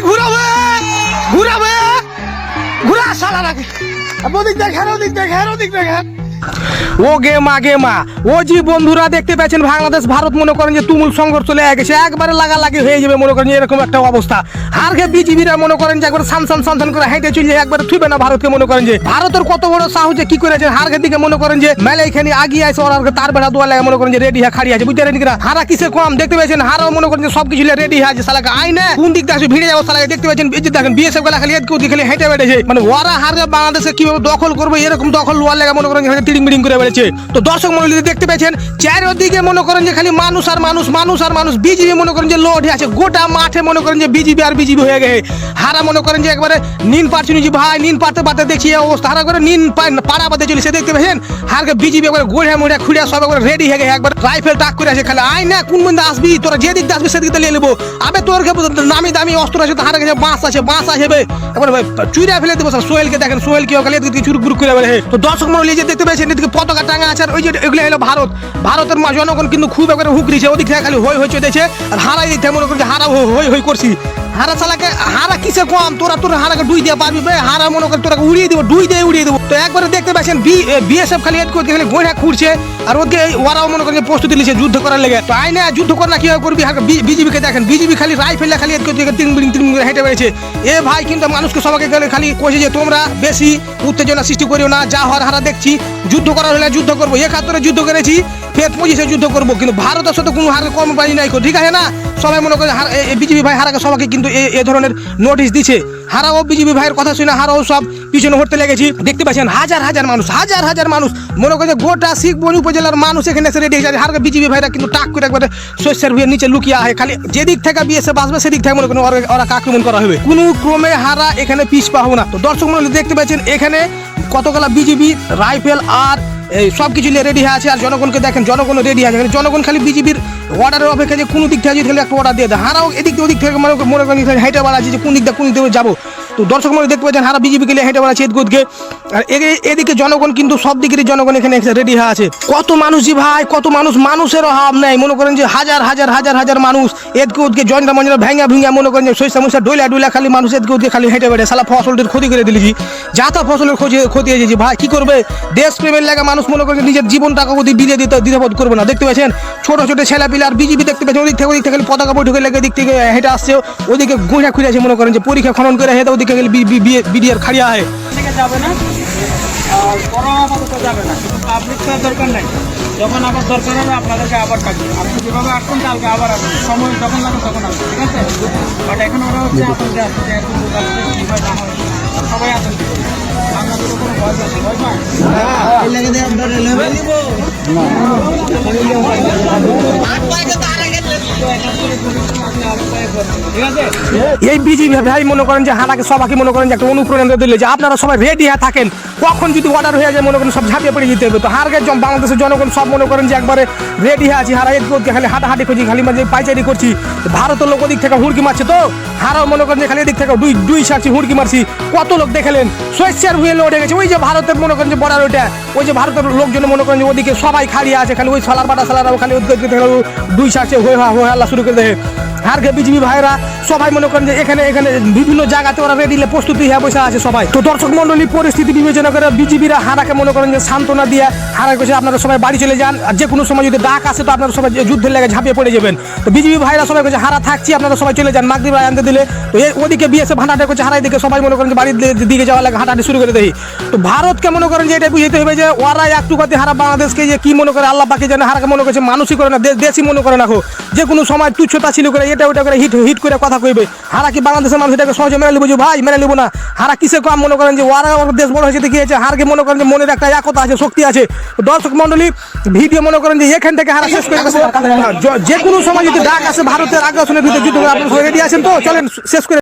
ঘুরাবে ঘুরাবে। ঘুরা সালা নাকি ওদিক হ্যাঁ ওদিক দেখেন ওদিক দেখেন ও গে মা গে মা ও জি, বন্ধুরা দেখতে পাচ্ছেন বাংলাদেশ, ভারত মনে করেন যে তুমুল সংঘর্ষ চলে গেছে। একবারে লাগালাগি হয়ে যাবে মনে করেন এরকম একটা অবস্থা। আর গে বিজিবিরা মনে করেন যে একবার সানসান সানসান করে হেঁটে চলে একবার থুবে না ভারতকে মনে করেন যে। ভারতের কত বড় সাহস যে কি করেছে হারকে দিকে মনে করেন যে মেলে এখানে আগিয়ে আছে, ওরা তার বেড়া দোয়া লাগে মনে করেন যে রেডি হয়ে খাড়ি আছে। বুঝতে পারেন হারা কিসে কম? দেখতে পাচ্ছেন হারাও মনে করেন যে সব কিছু রেডি হয়ে আছে। সালাকে আই না কোন দিক দিয়ে ভিড়ে যাব সালাকে দেখতে পাচ্ছেন এই যে দেখেন বিএসএফগুলা খালি এদিকে ওদিকে হেঁটে বেড়েছে। মানে ওরা হারকে বাংলাদেশে কীভাবে দখল করবে? এরকম দখল লোয়ার লাগে মনে করেন টিডিং বিডিং করে বেড়েছে তো দর্শক মন্ডলী দেখতে পেয়েছেন, চারিদিকে মনে করেন যে খালি মানুষ আর মানুষ মানুষ আর মানুষ বিজিবি মনে করেন যে লোড আছে। গোটা মাঠে মনে করেন যে বিজিবি আর বিজিবি হয়ে গেছে। হারা মনে করেন যে একবারে নিন পারছি যে ভাই, নিন পারতে পারতে দেখছি অবস্থা। হারা করে নিন পাড়া পাতে চলেছে দেখতে পেয়েছেন? হারকে বিজিবি একবার গোড়া মুড়া খুঁড়িয়া সব একবার রেডি হয়ে গেছে। একবার রাইফেল টাক করে আছে খালি। আয় না, কোন বন্ধু আসবি? তোরা যে দিক দিয়ে আসবি সেদিক নিয়ে নেব। আবে তোর নামি দামি অস্ত্র আছে হারা কাছে বাঁশ আছে বাঁশ আছে বে। একবার চুইরা ফেলে দেবো সোহেলকে দেখেন, সোহেল কি চুরুক বুরুক করে বেড়ে তো দর্শক মন্ডলী যে দেখতে পেয়েছেন এদিকে পতাকা টাঙা আছে, আর ওই যে এগুলো হলো ভারত। ভারতের জনগণ কিন্তু খুব একবারে হুকরিছে ওদিক থেকে খালি হই হই চলেছে আর হারাই দিতে মনে করছে হারা হই হই করছি। হারা চালাকে হারা কিসে কম? তোরা তোরা হারাকে ডুই দিয়ে পারবি হারা মনে করে তোরা উড়িয়ে দিব ডুই দিয়ে উড়িয়ে দেবো। তো একবারে দেখতে পাচ্ছেন বিএসএফ খালি এদিকে ওদিকে খালি গোড়া খুঁড়ছে। আর এই ওরাও মনে করে প্রস্তুতি নিচ্ছে যুদ্ধ করার লেগে। তো আইনে যুদ্ধ কর না, কীভাবে করবি? বিজেপি কে দেখেন। বিজেপি খালি রাইফেল খালি এদিকে ওদিকে তিন বিলিং তিন বিলিং হেঁটে বেড়েছে এ ভাই কিন্তু মানুষকে সবাইকে গেলে খালি কইছে যে তোমরা বেশি উত্তেজনা সৃষ্টি করিও না, যা হওয়ার হারা দেখছি। যুদ্ধ করার হলে যুদ্ধ করব। একাত্তরে যুদ্ধ করেছি। ফের পঁচিশে যুদ্ধ করব, কিন্তু ভারতের সাথে কোনো হারের কম পারি নাই ঠিক আছে না? সবাই মনে করে বিজেপি ভাই হারাকে সবাইকে কিন্তু এ- ধরনের নোটিশ দিচ্ছে হারাও বিজেপি ভাইয়ের কথা শুনে হারাও সব পিছনে হতে লেগেছি। দেখতে পাচ্ছেন হাজার হাজার মানুষ, হাজার হাজার মানুষ মনে করে যে গোটা শিখবনি উপজেলার মানুষ এখানে এসে রেডি হয়ে হারকে বিজেপি ভাইরা কিন্তু টাক করে একবারে শস্যের ভুয়ের নিচে লুকিয়ে আহে। খালি যেদিক থেকে বিএসএফ আসবে, সেদিক থেকে মনে করেন ওরা আক্রমণ করা হবে। কোনো ক্রমে হারা এখানে পিছ পাবো না। তো দর্শক মন্ডলী, দেখতে পাচ্ছেন এখানে কতগুলা বিজেপি, রাইফেল আর এই সব কিছু নিয়ে রেডি হয়ে আছে আর জনগণকে দেখেন, জনগণও রেডি আছে। জনগণ খালি বিজেপির অর্ডারের অপেক্ষা যে কোনো দিক থেকে খালি একটা অর্ডার দিয়ে দেয়। হারাও, এদিক ওদিক থেকে মনে মনে করেন খালি বাড়া আছে যে কোন দিক দিয়ে কোন দিক যাব। তো দর্শক মনে দেখতে পাচ্ছেন, হারা বিজেপি গেলে হেঁটে বেড়াচ্ছে এদিকে আর এদিকে- জনগণ কিন্তু সব দিকেরই জনগণ এখানে রেডি হয়ে আছে। কত মানুষ জি ভাই, কত মানুষ মানুষের অভাব নেই। মনে করেন যে হাজার হাজার হাজার হাজার মানুষ এদিকে ওদিকে জয়ন্টা মঞ্জরা ভেঙা ভেঙা মনে করেন যে সৈসা মুসা ডইলা ডইলা খালি মানুষ এদিকে ওদিকে খালি হেঁটে বেড়ে সালা ফসলটির ক্ষতি করে দিলেছি যা তা ফসলের ক্ষতি ক্ষতি হয়ে ভাই। কি করবে? দেশ প্রেমের লাগা মানুষ মনে করেন নিজের জীবনটাকে ওদিক বিলিয়ে দিতে, দ্বিধাবোধ করবে না। দেখতে পাচ্ছেন? ছোট ছোট ছেলে পিলে আর বিজেপি দেখতে পাচ্ছেন, ওদিক থেকে ওদিক থেকে পতাকা বৈঠকে লেগে দিক থেকে হেঁটে আসছে। ওদিকে গুঁড়া খুঁজে আছে মনে করেন যে পরীক্ষা খনন করে হেঁটে ওদিকে বিডিআর খাড়িয়া হয়। যাবে না? আর করোনা আপাতত যাবে না। কিন্তু পাবলিক তো দরকার নাই। যখন আবার দরকার হবে আপনাদেরকে আবার থাকবে আপনি যেভাবে আসবেন কালকে আবার আসবেন। সময় যখন লাগবে তখন আসবেন ঠিক আছে? বাট এখন ওরা হচ্ছে আপনাদের আসছে লোক না হয়। সবাই আসেন। আপনাদের কোনো ভয় আছে ভয় পায়? ঠিক আছে এই বিজেপি ভাই মনে করেন যে হানাকে সবাইকে মনে করেন যে একটা অনুপ্রেরণা দিলে যে আপনারা সবাই রেডি হয়ে থাকেন। কখন যদি অর্ডার হয়ে যায়, মনে করেন সব ঝাঁপিয়ে পড়ে যেতে হবে। তো হারকে বাংলাদেশের জনগণ সব মনে করেন যে একবারে রেডি হয়ে আছি। হারা এদিকে খালি হাঁটাহাঁটি করছি, খালি মাঝে পাইচারি করছি। ভারতের লোক ওদিক থেকে হুড়কি মারছে তো? হারাও মনে করেন যে খালি এদিক থেকে দুই দুই সারছি, হুড়কি মারছি। কত লোক দেখলেন? শস্যের ভুয়ে লোডে গেছে। ওই যে ভারতের মনে করেন যে বর্ডার ওইটা, ওই যে ভারতের লোকজন মনে করেন যে ওদিকে সবাই খালি আছে, খালি ওই সালার বাটা সালার খালি দুই সারছে হয়ে হয়ে আল্লাহ শুরু করে দেয়। হারকে বিজেপি ভাইরা সবাই মনে করেন যে এখানে এখানে বিভিন্ন জায়গাতে ওরা রেডি প্রস্তুতি হয়ে বসে আছে সবাই। তো দর্শক মন্ডলী পরিস্থিতি বিবেচনা করে বিজেপিরা হারাকে মনে করেন যে সান্ত্বনা দিয়ে হারা কাছে আপনারা সবাই বাড়ি চলে যান। আর যে কোনো সময় যদি ডাক আসে তো আপনারা সবাই যুদ্ধের লেগে ঝাঁপিয়ে পড়ে যাবেন। তো বিজেপি ভাইরা সবাই কাছে হারা থাকছি, আপনারা সবাই চলে যান। মাগরিব রায় আনতে দিলে। তো ওদিকে বিএসএফ হাঁটাহাঁটি করছে হারাই দিকে সবাই মনে করেন যে বাড়ির দিকে যাওয়ার লাগে হাঁটাহাঁটি শুরু করে দেয়। তো ভারতকে মনে করেন যে এটা বুঝতে হবে যে ওরা একটু হারা বাংলাদেশকে যে কি মনে করে, আল্লাহ বাকি জানে হারাকে মনে করছে, মানুষই করে না দেশই মনে করে রাখো যে কোনো সময় তুচ্ছতা ছিল করে এটা ওটা করে হিট হিট করে কথা কইবে। হারা কি বাংলাদেশের মানুষ এটাকে সহজে মেনে নেব ভাই মেনে নেব না। হারা কিসে কম মনে করেন যে ওরা দেশ বড় হয়েছে দেখিয়েছে হারকে মনে করেন যে মনের একটা একতা আছে শক্তি আছে। দর্শক মন্ডলী ভিডিও মনে করেন যে এখান থেকে হারা শেষ করে যে কোনো সময় যদি ডাক আসে ভারতের আগ্রাসনের ভিতরে যুদ্ধ আপনার রেডি আছেন তো চলেন শেষ করে